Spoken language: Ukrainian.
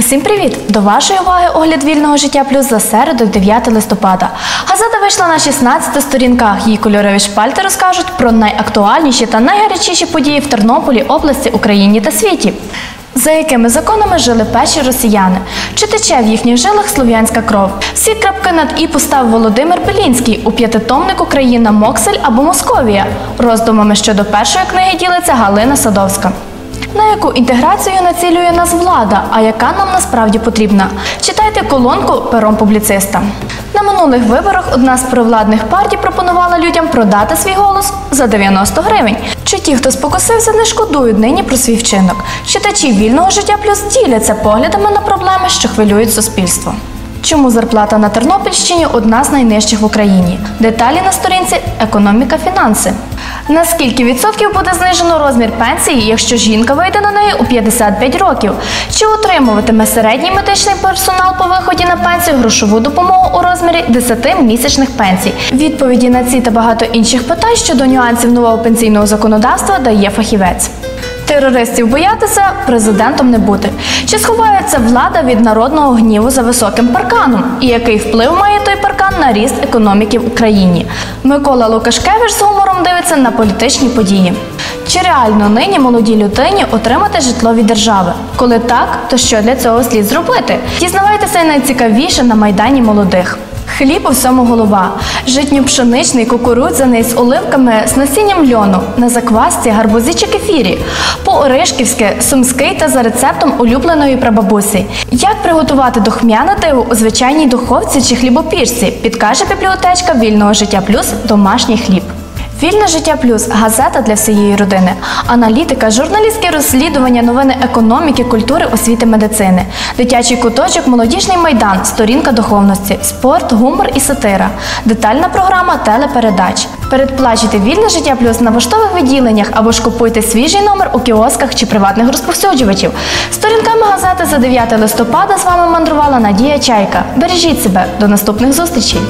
Усім привіт! До вашої уваги огляд вільного життя плюс за середу, 9 листопада. Газета вийшла на 16 сторінках. Її кольорові шпальти розкажуть про найактуальніші та найгарячіші події в Тернополі, області, Україні та світі. За якими законами жили перші росіяни? Чи тече в їхніх жилах слов'янська кров? Всі крапки над і поставив Володимир Белінський у п'ятитомнику Країна Моксель або Московія. Роздумами щодо першої книги ділиться Галина Садовська. На яку інтеграцію націлює нас влада, а яка нам насправді потрібна? Читайте колонку пером публіциста. На минулих виборах одна з провладних партій пропонувала людям продати свій голос за 90 гривень. Чи ті, хто спокусився, не шкодують нині про свій вчинок? Читачі вільного життя плюс діляться поглядами на проблеми, що хвилюють суспільство. Чому зарплата на Тернопільщині одна з найнижчих в Україні? Деталі на сторінці Економіка фінанси. На скільки відсотків буде знижено розмір пенсії, якщо жінка вийде на неї у 55 років? Чи отримуватиме середній медичний персонал по виході на пенсію грошову допомогу у розмірі 10 місячних пенсій? Відповіді на ці та багато інших питань щодо нюансів нового пенсійного законодавства дає фахівець. Терористів боятися, президентом не бути. Чи сховається влада від народного гніву за високим парканом? І який вплив має на ріст економіки в Україні? Микола Лукашкевич з гумором дивиться на політичні події. Чи реально нині молодій людині отримати житло від держави? Коли так, то що для цього слід зробити? Дізнавайтеся найцікавіше на майдані молодих. Хліб у всьому голова. Житньо-пшеничний, кукурудзяний з оливками з насінням льону, на заквасці, гарбузі чи кефірі, по-оришківськи, сумський та за рецептом улюбленої прабабусі. Як приготувати духмяне диво у звичайній духовці чи хлібопічці, підкаже бібліотечка вільного життя плюс домашній хліб. Вільне життя плюс газета для всієї родини, аналітика, журналістські розслідування, новини економіки, культури, освіти, медицини, дитячий куточок, молодіжний майдан, сторінка духовності, спорт, гумор і сатира, детальна програма телепередач. Передплачуйте вільне життя плюс на поштових відділеннях або ж купуйте свіжий номер у кіосках чи приватних розповсюджувачів. Сторінками газети за 9 листопада з вами мандрувала Надія Чайка. Бережіть себе до наступних зустрічей.